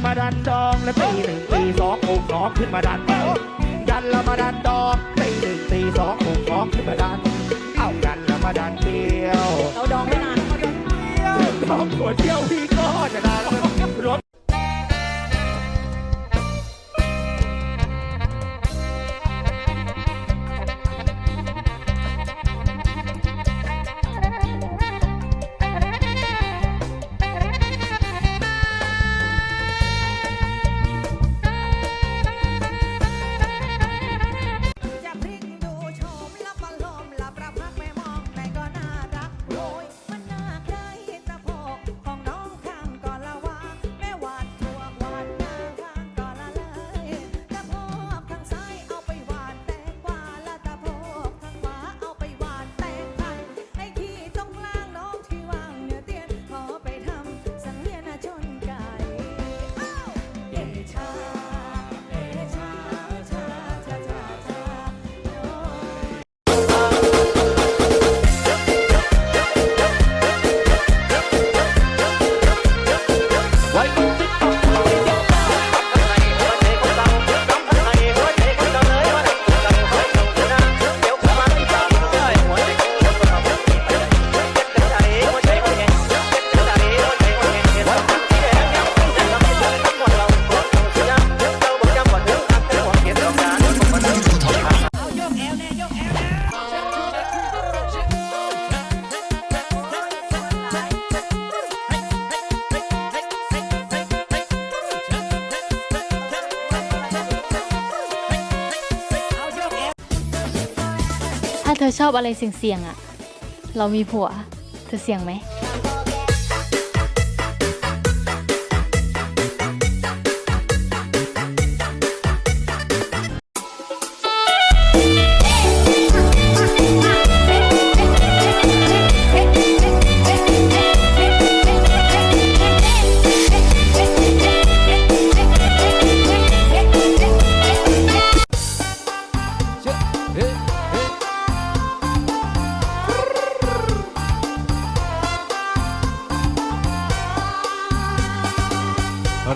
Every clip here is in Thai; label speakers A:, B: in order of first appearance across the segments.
A: ละมาดันดองและตีหนึ่งตีสององค์สองขึ้นมาดันดันละมาดันดองตีหนึ่งตีสององค์สองขึ้นมาดัน เอาดันละมาดันเดียว
B: เราดองไม่นาน
A: สองขวดเดียวพี่ก็จะดัน ถ้า
C: เธอชอบอะไรเสี่ยงๆอะเรามีผัว เธอเสี่ยงไหม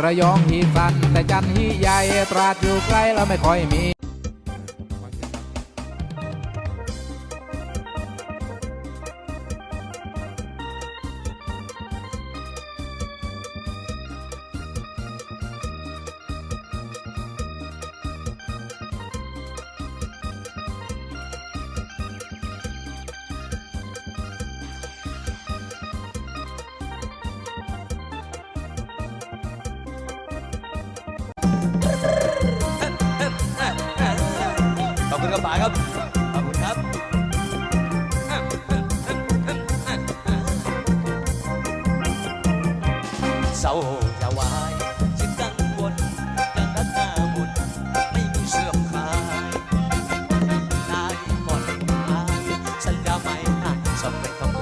C: ระยองฮีสันแต่จันฮีใหญ่ตราดอยู่ใกล้แล้วไม่ค่อยมี ป๋าครับ ขอบคุณครับ เศร้าอย่าวายจิตกังวลยั
D: งรักหน้าบุญไม่มีเสื่อมคลาย
E: นายก่อนเป็นหาสัญญาไม่
F: หาจสำเร็จ